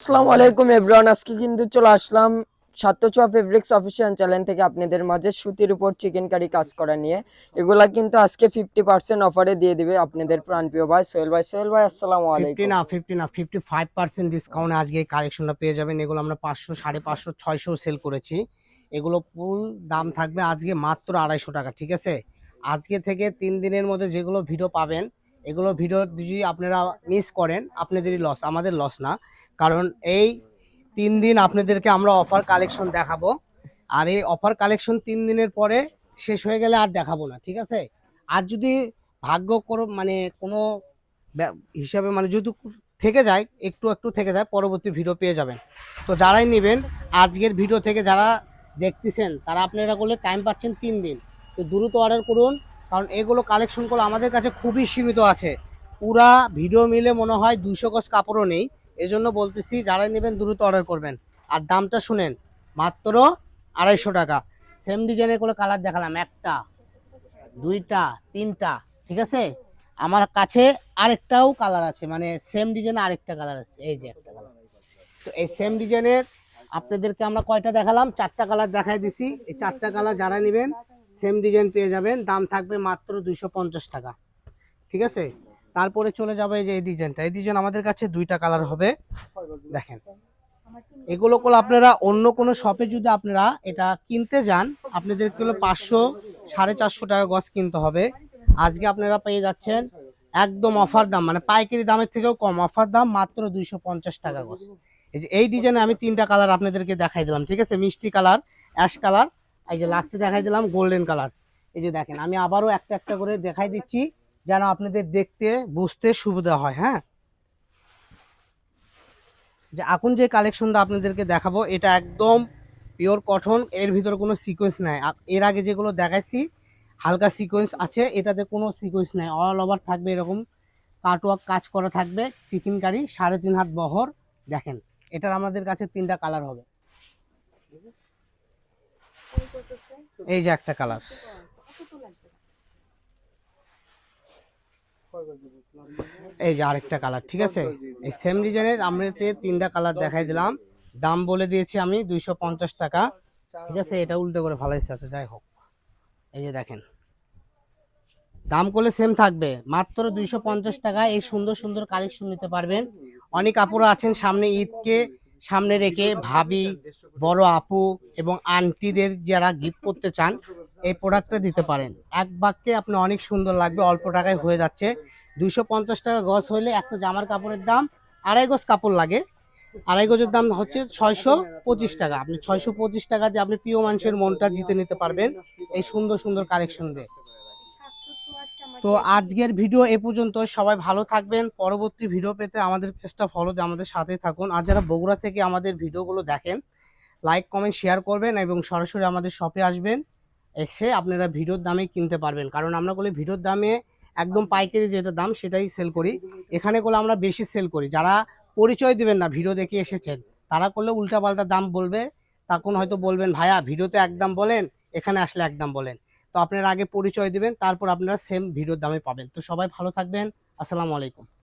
আসসালামু আলাইকুম এভরিওয়ান আজকে কিন্তু চলে আসলাম সাতচুয়া ফেব্রিক্স অফিসিয়াল চ্যানেল থেকে আপনাদের মাঝে সুতির উপর চিকেন কারি কাজ করা নিয়ে। এগুলা কিন্তু আজকে ফিফটি পার্সেন্ট অফারে দিয়ে দিবে আপনাদের প্রাণপ্রিয় ভাই সোহেল ভাই। সোহেল ভাই আসসালামু আলাইকুম। না ফিফটি না ফিফটি ফাইভ পার্সেন্ট ডিসকাউন্টে আজকে কালেকশনটা পেয়ে যাবেন। এগুলো আমরা পাঁচশো সাড়ে পাঁচশো ছয়শো সেল করেছি। এগুলো ফুল দাম থাকবে আজকে মাত্র আড়াইশো টাকা ঠিক আছে? আজকে থেকে তিন দিনের মধ্যে যেগুলো ভিডিও পাবেন এগুলো ভিডিও যদি আপনারা মিস করেন, আপনাদেরই লস আমাদের লস না। কারণ এই তিন দিন আপনাদেরকে আমরা অফার কালেকশন দেখাবো। আর এই অফার কালেকশন তিন দিনের পরে শেষ হয়ে গেলে আর দেখাবো না, ঠিক আছে? আর যদি ভাগ্য করো মানে কোনো হিসাবে মানে যদি থেকে যায়, একটু একটু থেকে যায়, পরবর্তী ভিডিও পেয়ে যাবেন। তো যারাই নেবেন, আজকের ভিডিও থেকে যারা দেখতেছেন, তারা আপনারা করলে টাইম পাচ্ছেন তিন দিন। তো দ্রুত অর্ডার করুন কারণ এগুলো কালেকশনগুলো আমাদের কাছে খুবই সীমিত আছে। পুরা ভিডিও মিলে মনে হয় দুইশো গজ কাপড়ও নেই। এজন্য বলতেছি, যারাই নেবেন দ্রুত অর্ডার করবেন। আর দামটা শুনেন, মাত্র আড়াইশো টাকা। সেম ডিজাইনের কোনো কালার দেখালাম, একটা, দুইটা, তিনটা, ঠিক আছে? আমার কাছে আরেকটাও কালার আছে মানে সেম ডিজাইনের আরেকটা কালার আছে, এই যে একটা কালার তো এই সেম ডিজাইনের আপনাদেরকে আমরা কয়টা দেখালাম? চারটা কালার দেখাই দিছি। এই চারটা কালার যারা নেবেন সেম ডিজাইন পেয়ে যাবেন। দাম থাকবে মাত্র দুইশো পঞ্চাশ টাকা। ঠিক আছে? তারপরে চলে যাবে যে এই ডিজাইনটা। এই ডিজাইন আমাদের কাছে দুইটা কালার হবে। দেখেন। এগুলো করলে আপনারা অন্য কোনো শপে যদি আপনারা এটা কিনতে যান আপনাদেরকে হলো পাঁচশো, সাড়ে চারশো টাকা গজ কিনতে হবে। আজকে আপনারা পেয়ে যাচ্ছেন একদম অফার দাম মানে পাইকারি দামের থেকেও কম। অফার দাম মাত্র দুইশো পঞ্চাশ টাকা গজ। এই যে এই ডিজাইনে আমি তিনটা কালার আপনাদেরকে দেখাই দিলাম। ঠিক আছে? মিষ্টি কালার, অ্যাশ কালার এই যে লাস্টে দেখাই দিলাম গোল্ডেন কালার এই যে দেখেন, আমি আবারও একটা একটা করে দেখাই দিচ্ছি, যেন আপনাদের দেখতে, বুঝতে সুবিধা হয় হ্যাঁ? যে এখন যে কালেকশনটা আপনাদেরকে দেখাবো, এটা একদম পিওর কটন এর ভিতরে কোনো সিকোয়েন্স নাই। এর আগে যেগুলো দেখাইছি, হালকা সিকোয়েন্স আছে, এটাতে কোনো সিকোয়েন্স নাই। অল ওভার থাকবে এরকম কাটওয়ার্ক কাজ করা থাকবে চিকেন কারি সাড়ে তিন হাত বহর, দেখেন, এটার আমাদের কাছে তিনটা কালার হবে। এই যে একটা কালার এই যে আরেকটা কালার ঠিক আছে? এই সেম ডিজাইনের আমরা তিনটা কালার দেখাই দিলাম। দাম বলে দিয়েছি আমি দুইশো পঞ্চাশ টাকা, ঠিক আছে? এটা উল্টো করে ভালাইছে আছে যাই হোক। এই যে দেখেন। দাম করলে সেম থাকবে, মাত্র দুইশো পঞ্চাশ টাকা এই সুন্দর সুন্দর কালেকশন নিতে পারবেন। অনেক আপুরা আছেন সামনে ঈদকে সামনে রেখে ভাবি বড় আপু এবং আন্টিদের যারা গিফট করতে চান এই প্রোডাক্টটা দিতে পারেন। এক বাক্যে আপনি অনেক সুন্দর লাগবে অল্প টাকায় হয়ে যাচ্ছে। দুশো পঞ্চাশ টাকা গজ হলে একটা জামার কাপড়ের দাম আড়াই গজ কাপড় লাগে। আড়াই গজের দাম হচ্ছে ছয়শো পঁচিশ টাকা। আপনি ছয়শো পঁচিশ টাকা দিয়ে আপনি প্রিয় মানুষের মনটা জিতে নিতে পারবেন এই সুন্দর সুন্দর কালেকশন দিয়ে। তো আজকের ভিডিও এ পর্যন্ত। সবাই ভালো থাকবেন। পরবর্তী ভিডিও পেতে আমাদের পেজটা ফলো দিয়ে আমাদের সাথে থাকুন। আর যারা বগুড়া থেকে আমাদের ভিডিওগুলো দেখেন লাইক কমেন্ট শেয়ার করবেন এবং সরাসরি আমাদের শপে আসবেন এসে আপনারা ভিডিওর দামে কিনতে পারবেন। কারণ আমরা বলি ভিডিওর দামে একদম পাইকারি যেটা দাম সেটাই সেল করি। এখানে করলে আমরা বেশি সেল করি। যারা পরিচয় দেবেন না ভিডিও দেখে এসেছেন তারা করলে উল্টাপাল্টা দাম বলবে। তখন হয়তো বলবেন ভাইয়া ভিডিওতে একদম বলেন এখানে আসলে একদম বলেন। তো আপনারা আগে পরিচয় দিবেন, তারপর আপনারা সেম ভিডিওর দামে পাবেন। তো সবাই ভালো থাকবেন। আসসালামু আলাইকুম।